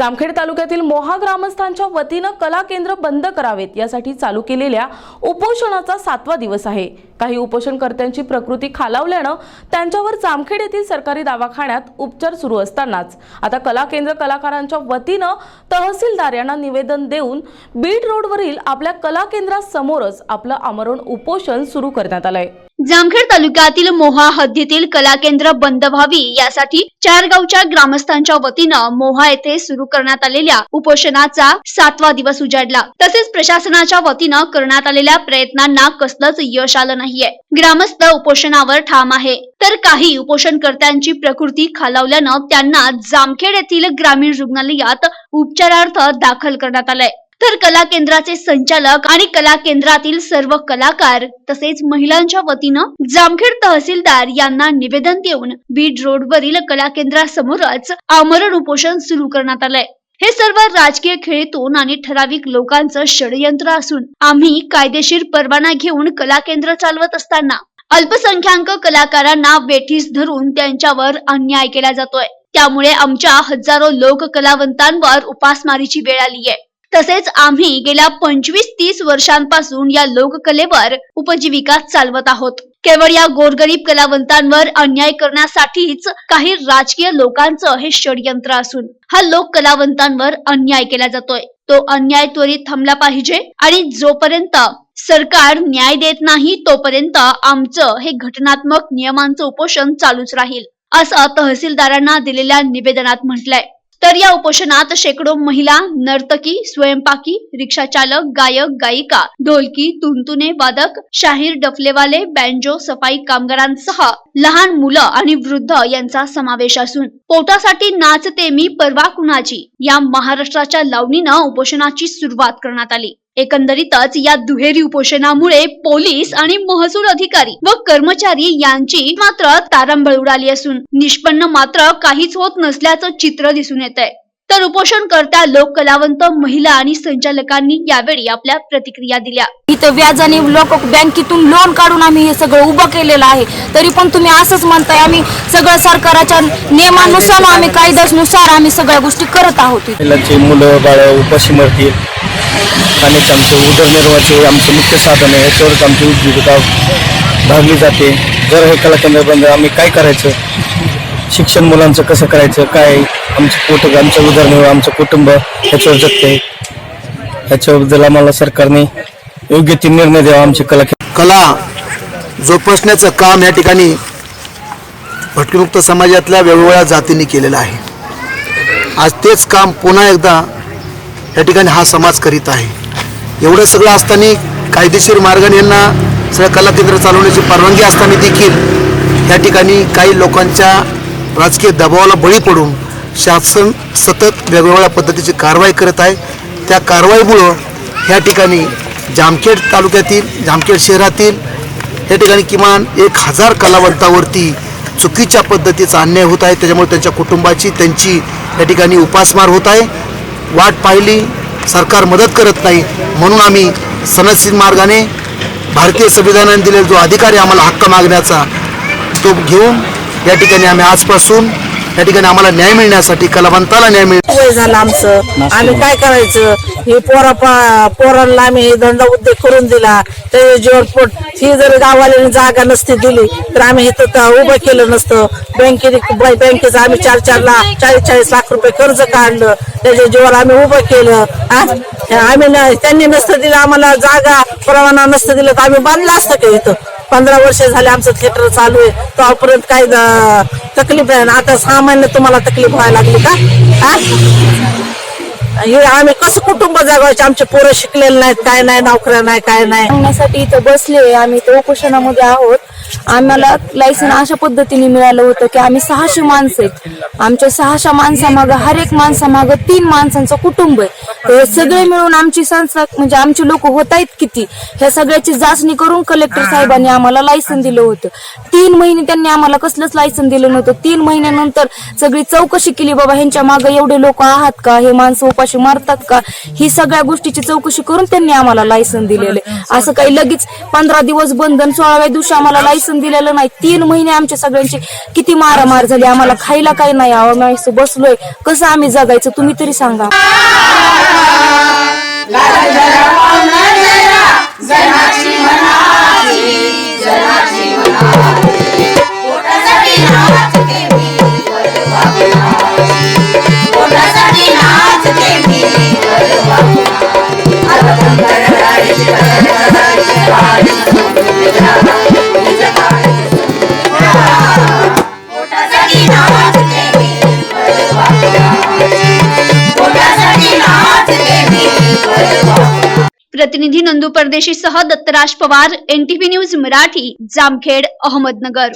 जामखेड तालुक्यातील मोहा ग्रामस्थांच्या वतीनं कला केंद्र बंद करावेत. यासाठी चालू केलेल्या उपोषणाचा सातवा दिवस आहे. काही उपोषणकर्त्यांची प्रकृती खालावल्यानं त्यांच्यावर जामखेड येथील सरकारी दवाखान्यात उपचार सुरू असतानाच. आता कला केंद्र कलाकारांच्या वतीनं तहसीलदार यांना निवेदन देऊन बीड रोडवरील आपल्या कला केंद्रासमोरच आपलं आमरण उपोषण सुरू करण्यात आलंय. जामखेड तालुक्यातील मोहा हद्दीतील कला केंद्र बंद व्हावी यासाठी चार गावच्या ग्रामस्थांच्या वतीनं मोहा येथे सुरू करण्यात आलेल्या उपोषणाचा सातवा दिवस उजाडला. तसेच प्रशासनाच्या वतीनं करण्यात आलेल्या प्रयत्नांना कसलंच यश आलं नाहीये. ग्रामस्थ उपोषणावर ठाम आहे. तर काही उपोषणकर्त्यांची प्रकृती खालावल्यानं त्यांना जामखेड येथील ग्रामीण रुग्णालयात उपचारार्थ दाखल करण्यात आलंय. तर कला केंद्राचे संचालक आणि कला केंद्रातील सर्व कलाकार तसेच महिलांच्या वतीनं जामखेड तहसीलदार यांना निवेदन देऊन बीड रोडवरील कला केंद्रासमोरच आमरण उपोषण सुरू करण्यात आलंय. हे सर्व राजकीय खेळीतून आणि ठराविक लोकांचं षडयंत्र असून आम्ही कायदेशीर परवाना घेऊन कला केंद्र चालवत असताना अल्पसंख्याक कलाकारांना वेठीस धरून त्यांच्यावर अन्याय केला जातोय. त्यामुळे आमच्या हजारो लोक कलावंतांवर उपासमारीची वेळ आली आहे तसेच आम्ही गेल्या पंचवीस तीस वर्षांपासून या लोककलेवर उपजीविका चालवत आहोत. केवळ या गोरगरीब कलावंतांवर अन्याय करण्यासाठीच काही राजकीय लोकांचं हे षडयंत्र असून हा लोक कलावंतांवर अन्याय केला जातोय. तो अन्याय त्वरित थांबला पाहिजे आणि जोपर्यंत सरकार न्याय देत नाही तोपर्यंत आमचं हे घटनात्मक नियमांचं उपोषण चालूच राहील असं तहसीलदारांना दिलेल्या निवेदनात म्हटलंय. तर या उपोषणात शेकडो महिला नर्तकी स्वयंपाकी रिक्षा चालक गायक गायिका ढोलकी तुनतुने वादक शाहीर डफलेवाले बँजो सफाई कामगारांसह लहान मुलं आणि वृद्ध यांचा समावेश असून पोटासाठी नाचते मी परवा कुणाची? या महाराष्ट्राच्या लावणीनं उपोषणाची सुरुवात करण्यात आली. एकंदरीतच या दुहेरी उपोषणामुळे पोलीस आणि महसूल अधिकारी व कर्मचारी यांची मात्र तारांबळ उडाली असून निष्पन्न मात्र काहीच होत नसल्याचं चित्र दिसून येत आहे तर उपोषणकर्त्या लोक कलावंत महिला आणि संचालकांनी यावेळी आपल्या प्रतिक्रिया दिल्या. इथं व्याजाने लोक बँकेतून लोन काढून आम्ही हे सगळं उभं केलेलं आहे. तरी पण तुम्ही असंच म्हणताय आम्ही सगळं सरकारच्या नियमानुसार आम्ही कायद्यानुसार आम्ही सगळ्या गोष्टी करत आहोत मुलं बाळं उपाशी मरतील. खाण्याचे आमचे उदरनिर्वाहाचे आमचं मुख्य साधन आहे याच्यावरच आमची उपजीविका भागली जाते. जर हे कला केंद्र बंद आम्ही काय करायचं? शिक्षण मुलांचं कसं करायचं? काय? आमचं कुटुंब आमच्या उदरनिर्वाह आमचं कुटुंब ह्याच्यावर जगते. ह्याच्याबद्दल आम्हाला सरकारने योग्य ती निर्णय द्यावा आमची कला कला जोपासण्याचं काम या ठिकाणी भटकीमुक्त समाजातल्या वेगवेगळ्या जातींनी केलेलं आहे. आज तेच काम पुन्हा एकदा या ठिकाणी हा समाज करीत आहे. एवढं सगळं असताना कायदेशीर मार्गाने यांना सगळं कला केंद्र चालवण्याची परवानगी असताना देखील या ठिकाणी काही लोकांच्या राजकीय दबावाला बळी पडून शासन सतत वेगवेगळ्या पद्धतीची कारवाई करत आहे. त्या कारवाईमुळं ह्या ठिकाणी जामखेड तालुक्यातील जामखेड शहरातील या ठिकाणी किमान एक हजार कलावंतावरती चुकीच्या पद्धतीचा अन्याय होत आहे. त्याच्यामुळे त्यांच्या कुटुंबाची त्यांची या ठिकाणी उपासमार होत आहे. वाट पाहिली सरकार मदत करत नाही म्हणून आम्ही सनदशील मार्गाने भारतीय संविधानाने दिलेला जो अधिकार आहे आम्हाला हक्क मागण्याचा तो घेऊन या ठिकाणी आम्ही आजपासून या ठिकाणी आम्हाला न्याय मिळण्यासाठी कलावंताला न्याय मिळ वय झालं आमचं. आम्ही काय करायचं? हे पोरा पोरांना आम्ही धंदा उद्योग करून दिला. त्याच्या जीवन पोट ही जर गावाला जागा नसती दिली तर आम्ही हे उभं केलं नसतं. बँकेने बँकेचं आम्ही चार चार लाख चाळीस चाळीस लाख रुपये कर्ज काढलं. त्याच्या जीवावर आम्ही उभं केलं. आम्ही त्यांनी नसतं दिलं आम्हाला जागा परवाना नसतं दिलं तर आम्ही बांधलं असतं का इथं? पंधरा वर्ष झाले आमचं थिएटर चालू आहे. तोपर्यंत काही तकलीफ आहे. ना आता सहा तुम्हाला तकलीफ व्हायला लागली का? हे? आम्ही कसं कुटुंब जगवायचे आमचे पोरं शिकलेले नाहीत. काय नाही नोकऱ्या नाही काय नाही. सांगण्यासाठी इथं बसले आम्ही इथं उपोषणामध्ये आहोत. आम्हाला लायसन अशा पद्धतीने मिळालं होतं की आम्ही सहाशे माणसं आहेत. आमच्या सहाशे माणसामागं हर एक माणसामागं तीन माणसांचं कुटुंब आहे. हे सगळे मिळून आमची संस्था म्हणजे आमचे लोक होत आहेत किती? ह्या सगळ्याची जाचणी करून कलेक्टर साहेबांनी आम्हाला लायसन दिलं होतं. तीन महिने त्यांनी आम्हाला कसलंच लायसन दिलं नव्हतं. तीन महिन्यानंतर सगळी चौकशी केली बाबा ह्यांच्या मागे एवढे लोक आहात का? हे माणसं उपाशी मारतात का? ही सगळ्या गोष्टीची चौकशी करून त्यांनी आम्हाला लायसन दिलेले असं काही लगेच पंधरा दिवस बंधन सोळाव्या दिवशी आम्हाला लायसन राशन दिलेलं नाही. तीन महिने आमच्या सगळ्यांची किती मारामार झाली. आम्हाला खायला काही नाही. आम्ही बसलोय. कसं आम्ही जगायचं? तुम्ही तरी सांगा. प्रतिनिधी नंदू परदेशी सह दत्तराज पवार एनटीव्ही न्यूज मराठी जामखेड अहमदनगर.